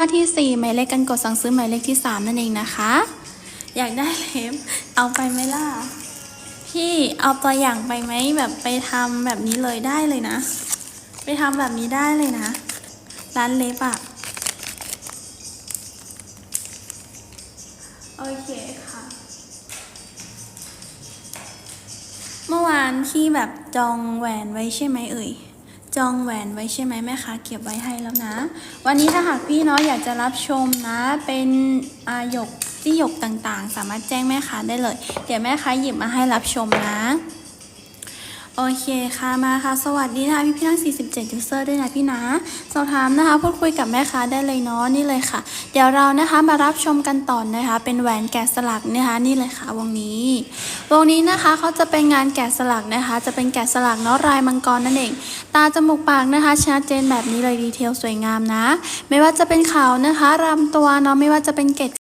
หน้าที่ 4 หมายเลขกันกดสั่งซื้อหมายเลขที่ 3 นั่นเองนะคะ อยากได้เล็บเอาไปไหมล่ะ พี่เอาตัวอย่างไปไหมแบบไปทำแบบนี้เลยได้เลยนะ ไปทำแบบนี้ได้เลยนะ ร้านเล็บอะโอเคค่ะ เมื่อวานพี่แบบจองแหวนไว้ใช่ไหมเอ่ย จองแหวนไว้ใช่ไหมแม่ค้าเก็บไว้ให้แล้วนะ วันนี้ถ้าหากพี่เนาะอยากจะรับชมนะ เป็นอาหยกที่หยกต่างๆ สามารถแจ้งแม่ค้าได้เลย เดี๋ยวแม่ค้าหยิบมาให้รับชมนะ โอเคค่ะมาค่ะ สวัสดีนะคะพี่พี่ทั้ง 47 ยูเซอร์ด้วยนะพี่นะสอบถามนะคะพูดคุยกับแม่ค้าได้เลยเนาะนี่เลยค่ะ เดี๋ยวเรานะคะมารับชมกันต่อนนะคะ เป็นแหวนแกะสลักนะคะนี่เลยค่ะวงนี้วงนี้นะคะเขาจะเป็นงานแกะสลักนะคะ จะเป็นแกะสลักเนาะลายมังกรนั่นเองาจมูกปากนะคะชัดเจนแบบนี้เลยดีเทลสวยงามนะ ไม่ว่าจะเป็นเขานะคะรำตัวเนาะไม่ว่าจะเป็นเกล็ด